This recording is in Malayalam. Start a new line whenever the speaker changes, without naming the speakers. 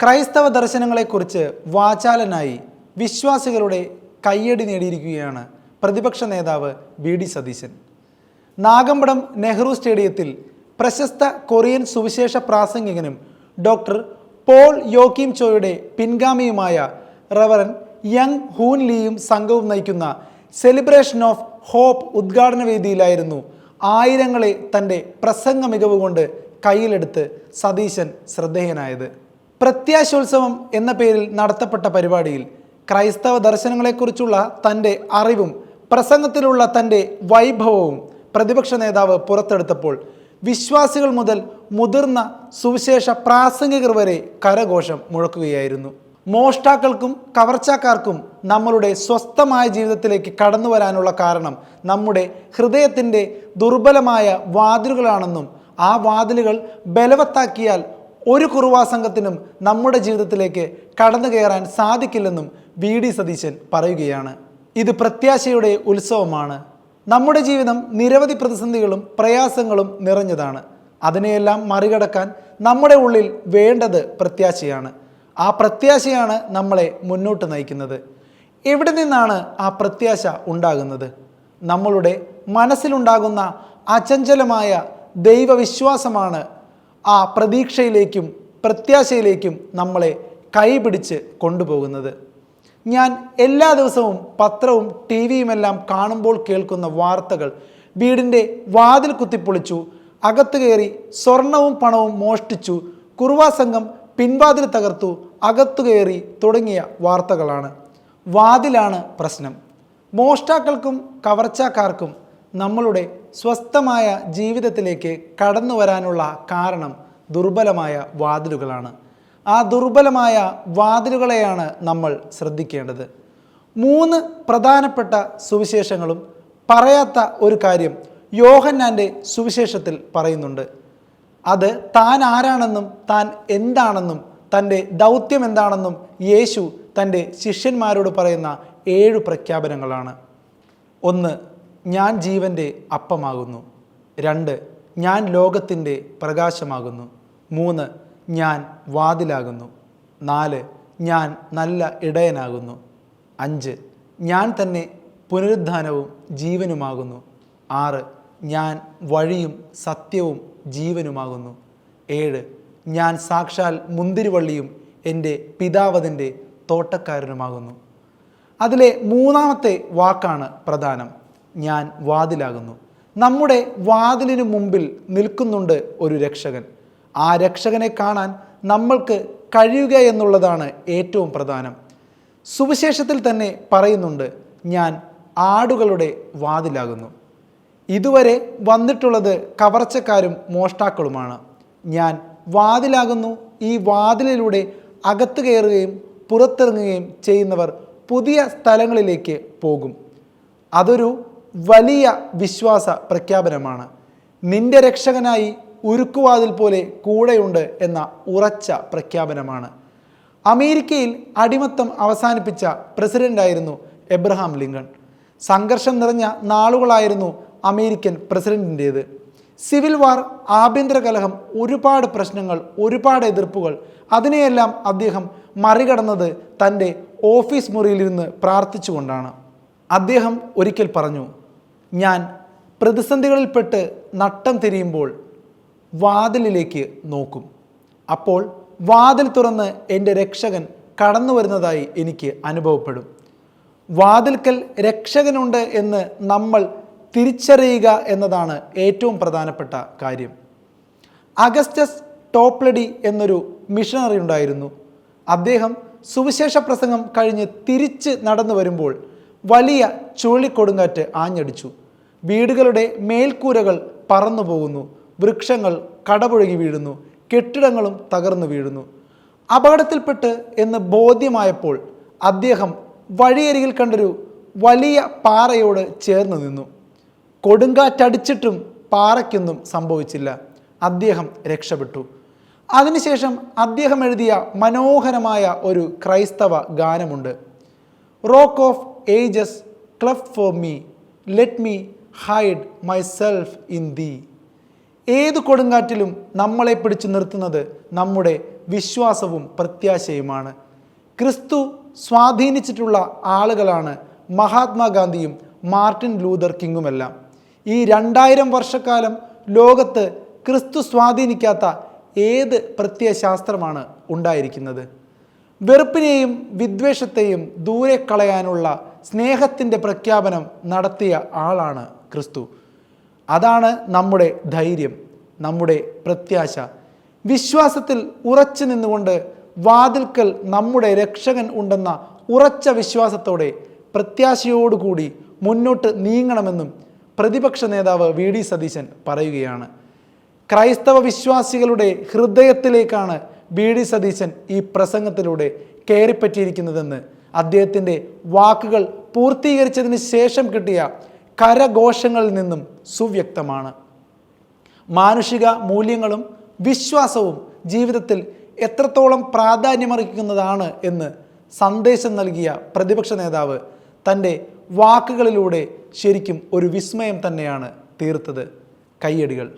ക്രൈസ്തവ ദർശനങ്ങളെക്കുറിച്ച് വാചാലനായി വിശ്വാസികളുടെ കയ്യടി നേടിയിരിക്കുകയാണ് പ്രതിപക്ഷ നേതാവ് വി ഡി സതീശൻ. നാഗമ്പടം നെഹ്റു സ്റ്റേഡിയത്തിൽ പ്രശസ്ത കൊറിയൻ സുവിശേഷ പ്രാസംഗികനും ഡോക്ടർ പോൾ യോക്കിം ചോയുടെ പിൻഗാമിയുമായ റവറൻ യങ് ഹൂൻ ലീയും സംഘവും നയിക്കുന്ന സെലിബ്രേഷൻ ഓഫ് ഹോപ്പ് ഉദ്ഘാടന വേദിയിലായിരുന്നു ആയിരങ്ങളെ തന്റെ പ്രസംഗ മികവ് കൊണ്ട് കയ്യിലെടുത്ത് സതീശൻ ശ്രദ്ധേയനായത്. പ്രത്യാശോത്സവം എന്ന പേരിൽ നടത്തപ്പെട്ട പരിപാടിയിൽ ക്രൈസ്തവ ദർശനങ്ങളെക്കുറിച്ചുള്ള തന്റെ അറിവും പ്രസംഗത്തിലുള്ള തന്റെ വൈഭവവും പ്രതിപക്ഷ നേതാവ് പുറത്തെടുത്തപ്പോൾ വിശ്വാസികൾ മുതൽ മുതിർന്ന സുവിശേഷ പ്രാസംഗികർ വരെ കരഘോഷം മുഴക്കുകയായിരുന്നു. മോഷ്ടാക്കൾക്കും കവർച്ചാക്കാർക്കും നമ്മളുടെ സ്വസ്ഥമായ ജീവിതത്തിലേക്ക് കടന്നു വരാനുള്ള കാരണം നമ്മുടെ ഹൃദയത്തിന്റെ ദുർബലമായ വാതിലുകളാണെന്നും ആ വാതിലുകൾ ബലവത്താക്കിയാൽ ഒരു കുറുവാ സംഘത്തിനും നമ്മുടെ ജീവിതത്തിലേക്ക് കടന്നു കയറാൻ സാധിക്കില്ലെന്നും വി ഡി സതീശൻ പറയുകയാണ്. ഇത് പ്രത്യാശയുടെ ഉത്സവമാണ്. നമ്മുടെ ജീവിതം നിരവധി പ്രതിസന്ധികളും പ്രയാസങ്ങളും നിറഞ്ഞതാണ്. അതിനെയെല്ലാം മറികടക്കാൻ നമ്മുടെ ഉള്ളിൽ വേണ്ടത് പ്രത്യാശയാണ്. ആ പ്രത്യാശയാണ് നമ്മളെ മുന്നോട്ട് നയിക്കുന്നത്. എവിടെ നിന്നാണ് ആ പ്രത്യാശ ഉണ്ടാകുന്നത്? നമ്മളുടെ മനസ്സിലുണ്ടാകുന്ന അചഞ്ചലമായ ദൈവവിശ്വാസമാണ് ആ പ്രതീക്ഷയിലേക്കും പ്രത്യാശയിലേക്കും നമ്മളെ കൈപിടിച്ച് കൊണ്ടുപോകുന്നത്. ഞാൻ എല്ലാ ദിവസവും പത്രവും ടി വിയുമെല്ലാം കാണുമ്പോൾ കേൾക്കുന്ന വാർത്തകൾ വീടിന്റെ വാതിൽ കുത്തിപ്പൊളിച്ചു അകത്തു കയറി സ്വർണവും പണവും മോഷ്ടിച്ചു കുറുവാ സംഘം പിൻവാതിൽ തകർത്തു അകത്തു കയറി തുടങ്ങിയ വാർത്തകളാണ്. വാതിലാണ് പ്രശ്നം. മോഷ്ടാക്കൾക്കും കവർച്ചാക്കാർക്കും നമ്മളുടെ സ്വസ്ഥമായ ജീവിതത്തിലേക്ക് കടന്നു വരാനുള്ള കാരണം ദുർബലമായ വാതിലുകളാണ്. ആ ദുർബലമായ വാതിലുകളെയാണ് നമ്മൾ ശ്രദ്ധിക്കേണ്ടത്. മൂന്ന് പ്രധാനപ്പെട്ട സുവിശേഷങ്ങളും പറയാത്ത ഒരു കാര്യം യോഹന്നാന്റെ സുവിശേഷത്തിൽ പറയുന്നുണ്ട്. അത് താൻ ആരാണെന്നും താൻ എന്താണെന്നും തന്റെ ദൗത്യം എന്താണെന്നും യേശു തന്റെ ശിഷ്യന്മാരോട് പറയുന്ന ഏഴു പ്രഖ്യാപനങ്ങളാണ്. ഒന്ന് ഞാൻ ജീവന്റെ അപ്പമാകുന്നു. രണ്ട് ഞാൻ ലോകത്തിന്റെ പ്രകാശമാകുന്നു. മൂന്ന് ഞാൻ വാതിലാകുന്നു. നാല് ഞാൻ നല്ല ഇടയനാകുന്നു. അഞ്ച് ഞാൻ തന്നെ പുനരുദ്ധാനവും ജീവനുമാകുന്നു. ആറ് ഞാൻ വഴിയും സത്യവും ജീവനുമാകുന്നു. ഏഴ് ഞാൻ സാക്ഷാൽ മുന്തിരിവള്ളിയും എന്റെ പിതാവതിന്റെ തോട്ടക്കാരനുമാകുന്നു. അതിലെ മൂന്നാമത്തെ വാക്കാണ് പ്രധാനം. ഞാൻ വാതിലാകുന്നു. നമ്മുടെ വാതിലിനു മുമ്പിൽ നിൽക്കുന്നുണ്ട് ഒരു രക്ഷകൻ. ആ രക്ഷകനെ കാണാൻ നമ്മൾക്ക് കഴിയുക എന്നുള്ളതാണ് ഏറ്റവും പ്രധാനം. സുവിശേഷത്തിൽ തന്നെ പറയുന്നുണ്ട് ഞാൻ ആടുകളുടെ വാതിലാകുന്നു. ഇതുവരെ വന്നിട്ടുള്ളത് കവർച്ചക്കാരും മോഷ്ടാക്കളുമാണ്. ഞാൻ വാതിലാകുന്നു. ഈ വാതിലിലൂടെ അകത്ത് കയറുകയും പുറത്തിറങ്ങുകയും ചെയ്യുന്നവർ പുതിയ സ്ഥലങ്ങളിലേക്ക് പോകും. അതൊരു വലിയ വിശ്വാസ പ്രഖ്യാപനമാണ്. നിന്റെ രക്ഷകനായി ഉരുക്കുവാതിൽ പോലെ കൂടെയുണ്ട് എന്ന ഉറച്ച പ്രഖ്യാപനമാണ്. അമേരിക്കയിൽ അടിമത്തം അവസാനിപ്പിച്ച പ്രസിഡന്റായിരുന്നു എബ്രഹാം ലിങ്കൺ. സംഘർഷം നിറഞ്ഞ നാളുകളായിരുന്നു അമേരിക്കൻ പ്രസിഡന്റിന്റേത് സിവിൽ വാർ ആഭ്യന്തര കലഹം ഒരുപാട് പ്രശ്നങ്ങൾ ഒരുപാട് എതിർപ്പുകൾ അതിനെയെല്ലാം അദ്ദേഹം മറികടന്നത് തന്റെ ഓഫീസ് മുറിയിലിരുന്ന് പ്രാർത്ഥിച്ചുകൊണ്ടാണ്. അദ്ദേഹം ഒരിക്കൽ പറഞ്ഞു ഞാൻ പ്രതിസന്ധികളിൽപ്പെട്ട് നട്ടം തിരിയുമ്പോൾ വാതിലിലേക്ക് നോക്കും. അപ്പോൾ വാതിൽ തുറന്ന് എന്റെ രക്ഷകൻ കടന്നു വരുന്നതായി എനിക്ക് അനുഭവപ്പെടും. വാതിൽക്കൽ രക്ഷകനുണ്ട് എന്ന് നമ്മൾ തിരിച്ചറിയുക എന്നതാണ് ഏറ്റവും പ്രധാനപ്പെട്ട കാര്യം. അഗസ്റ്റസ് ടോപ്ലഡി എന്നൊരു മിഷണറി ഉണ്ടായിരുന്നു. അദ്ദേഹം സുവിശേഷ പ്രസംഗം കഴിഞ്ഞ് തിരിച്ച് നടന്നു വരുമ്പോൾ വലിയ ചുഴലിക്കൊടുങ്കാറ്റ് ആഞ്ഞടിച്ചു. വീടുകളുടെ മേൽക്കൂരകൾ പറന്നു പോകുന്നു. വൃക്ഷങ്ങൾ കടപുഴകി വീഴുന്നു. കെട്ടിടങ്ങളും തകർന്നു വീഴുന്നു. അപകടത്തിൽപ്പെട്ട് എന്ന് ബോധ്യമായപ്പോൾ അദ്ദേഹം വഴിയരികിൽ കണ്ടൊരു വലിയ പാറയോട് ചേർന്ന് നിന്നു. കൊടുങ്കാറ്റടിച്ചിട്ടും പാറയ്ക്കൊന്നും സംഭവിച്ചില്ല. അദ്ദേഹം രക്ഷപ്പെട്ടു. അതിനുശേഷം അദ്ദേഹം എഴുതിയ മനോഹരമായ ഒരു ക്രൈസ്തവ ഗാനമുണ്ട്. Rock of ages cleft for me let me hide myself in thee ഏത് കൊടുങ്കാറ്റിലും നമ്മളെ പിടിച്ചു നിർത്തുന്നത് നമ്മുടെ വിശ്വാസവും പ്രത്യാശയുമാണ്. ക്രിസ്തു സ്വാധീനിച്ചിട്ടുള്ള ആളുകളാണ് മഹാത്മാഗാന്ധിയും മാർട്ടിൻ ലൂതർ കിങ്ങുമെല്ലാം. ഈ രണ്ടായിരം വർഷക്കാലം ലോകത്ത് ക്രിസ്തു സ്വാധീനിക്കാത്ത ഏത് പ്രത്യയശാസ്ത്രമാണ് ഉണ്ടായിരിക്കുന്നത്? വെറുപ്പിനെയും വിദ്വേഷത്തെയും ദൂരെ കളയാനുള്ള സ്നേഹത്തിന്റെ പ്രഖ്യാപനം നടത്തിയ ആളാണ് ക്രിസ്തു. അതാണ് നമ്മുടെ ധൈര്യം നമ്മുടെ പ്രത്യാശ. വിശ്വാസത്തിൽ ഉറച്ചു നിന്നുകൊണ്ട് വാതിൽക്കൽ നമ്മുടെ രക്ഷകൻ ഉണ്ടെന്ന ഉറച്ച വിശ്വാസത്തോടെ പ്രത്യാശയോടുകൂടി മുന്നോട്ട് നീങ്ങണമെന്നും പ്രതിപക്ഷ നേതാവ് വി. ഡി. സതീശൻ പറയുകയാണ്. ക്രൈസ്തവ വിശ്വാസികളുടെ ഹൃദയത്തിലേക്കാണ് ബി ഡി. സതീശൻ ഈ പ്രസംഗത്തിലൂടെ കയറിപ്പറ്റിയിരിക്കുന്നതെന്ന് അദ്ദേഹത്തിന്റെ വാക്കുകൾ പൂർത്തീകരിച്ചതിന് ശേഷം കിട്ടിയ കരഘോഷങ്ങളിൽ നിന്നും സുവ്യക്തമാണ്. മാനുഷിക മൂല്യങ്ങളും വിശ്വാസവും ജീവിതത്തിൽ എത്രത്തോളം പ്രാധാന്യമർഹിക്കുന്നതാണ് എന്ന് സന്ദേശം നൽകിയ പ്രതിപക്ഷ നേതാവ് തന്റെ വാക്കുകളിലൂടെ ശരിക്കും ഒരു വിസ്മയം തന്നെയാണ് തീർത്തത്. കയ്യടികൾ.